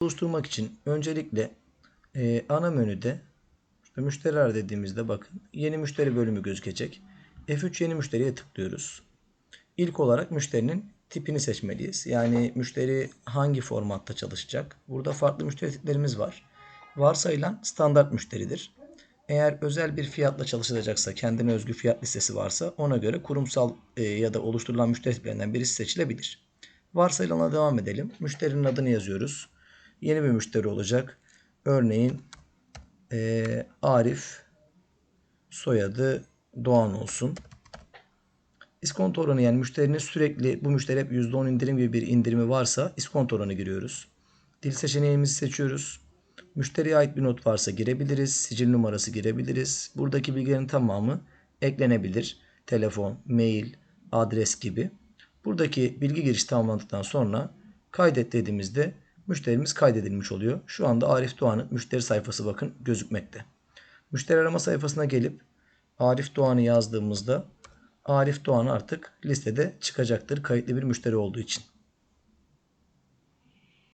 oluşturmak için öncelikle e, ana menüde işte müşteriler dediğimizde bakın yeni müşteri bölümü gözükecek. F3 yeni müşteriye tıklıyoruz. İlk olarak müşterinin tipini seçmeliyiz. Yani müşteri hangi formatta çalışacak? Burada farklı müşteri tiplerimiz var. Varsayılan standart müşteridir. Eğer özel bir fiyatla çalışılacaksa, kendine özgü fiyat listesi varsa ona göre kurumsal e, ya da oluşturulan müşteri tiplerinden birisi seçilebilir. Varsayılana devam edelim. Müşterinin adını yazıyoruz. Yeni bir müşteri olacak. Örneğin e, Arif soyadı Doğan olsun. İskonto oranı yani müşterinin sürekli bu müşteri hep %10 indirim gibi bir indirimi varsa iskonto oranı giriyoruz. Dil seçeneğimizi seçiyoruz. Müşteriye ait bir not varsa girebiliriz. Sicil numarası girebiliriz. Buradaki bilgilerin tamamı eklenebilir. Telefon, mail, adres gibi. Buradaki bilgi girişi tamamlandıktan sonra kaydet dediğimizde müşterimiz kaydedilmiş oluyor. Şu anda Arif Doğan'ın müşteri sayfası bakın gözükmekte. Müşteri arama sayfasına gelip Arif Doğan'ı yazdığımızda Arif Doğan artık listede çıkacaktır kayıtlı bir müşteri olduğu için.